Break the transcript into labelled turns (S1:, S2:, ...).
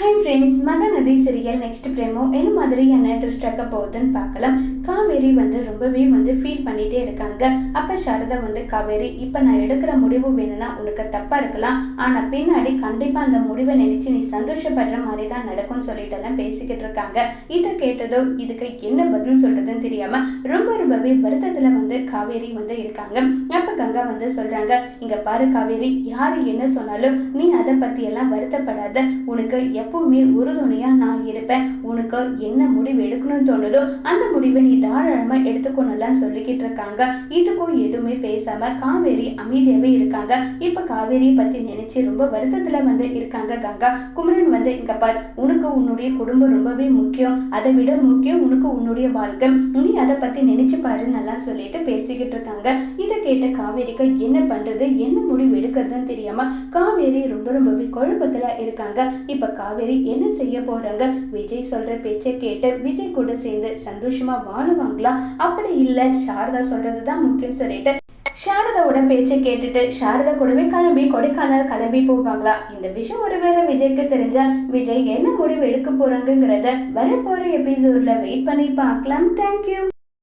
S1: Hi friends Mahanadhi serial next promo என்ன மாதிரியான twist ஆக்க போகுதுன்னு பார்க்கலாம். காவேரி வந்து ரொம்பவே வந்து ஃபீல் பண்ணிகிட்டே இருக்காங்க. அப்போ சாரதா வந்து காவேரி இப்போ நான் எடுக்கிற முடிவு வேணும்னா உனக்கு தப்பாக இருக்கலாம். ஆனால் பின்னாடி கண்டிப்பாக அந்த முடிவை நினச்சி நீ சந்தோஷப்படுற மாதிரி தான் நடக்கும்னு சொல்லிட்டு எல்லாம் பேசிக்கிட்டு இருக்காங்க. இதை கேட்டதோ இதுக்கு என்ன பதில் சொல்கிறதுன்னு தெரியாமல் ரொம்ப ரொம்பவே வருத்தத்தில் வந்து காவேரி வந்து இருக்காங்க. அப்போ கங்கா வந்து சொல்கிறாங்க இங்கே பாரு காவேரி யார் என்ன சொன்னாலும் நீ அதை பற்றியெல்லாம் வருத்தப்படாத. உனக்கு எப்பவுமே உறுதுணையா நான் இருப்பேன். உனக்கு என்ன முடிவு எடுக்கணும்னு தோணுதோ அந்த முடிவை நீ தாராளமா எடுத்துக்கணும்லாம் சொல்லிக்கிட்டு இருக்காங்க. இதுக்கும் எதுவுமே பேசாம காவேரி அமைதியாவே இருக்காங்க. இப்ப காவேரி பத்தி நினைச்சு ரொம்ப வருத்தத்துல வந்து இருக்காங்க கங்கா. குமரன் வந்து இங்க பார் உனக்கு உன்னுடைய குடும்பம் ரொம்பவே முக்கியம். அதை விட முக்கியம் உனக்கு உன்னுடைய வாழ்க்கை. நீ அதை பத்தி நினைச்சு பாருன்னு நல்லா சொல்லிட்டு பேசிக்கிட்டு இருக்காங்க. கேட்ட காவேரிக்கு என்ன பண்றது என்ன முடிவு எடுக்கிறதுன்னு தெரியாம காவேரி ரொம்ப ரொம்பவே குழப்பத்துல இருக்காங்க. இப்ப காவேரி என்ன செய்ய போறாங்க? விஜய் சொல்ற பேச்சை கேட்டு விஜய் கூட சேர்ந்து சந்தோஷமா வாழுவாங்களா? அப்படி இல்ல சாரதா சொல்றதுதான் முக்கியம் சொல்லிட்டு சாரதாவோட பேச்சை கேட்டுட்டு சாரதா கூடவே கிளம்பி கொடைக்கானல் கிளம்பி போவாங்களா? இந்த விஷயம் ஒருவேளை விஜய்க்கு தெரிஞ்சா விஜய் என்ன முடிவு எடுக்க போறாங்கிறத வரப்போற எபிசோட்ல வெயிட் பண்ணி பார்க்கலாம். தேங்க்யூ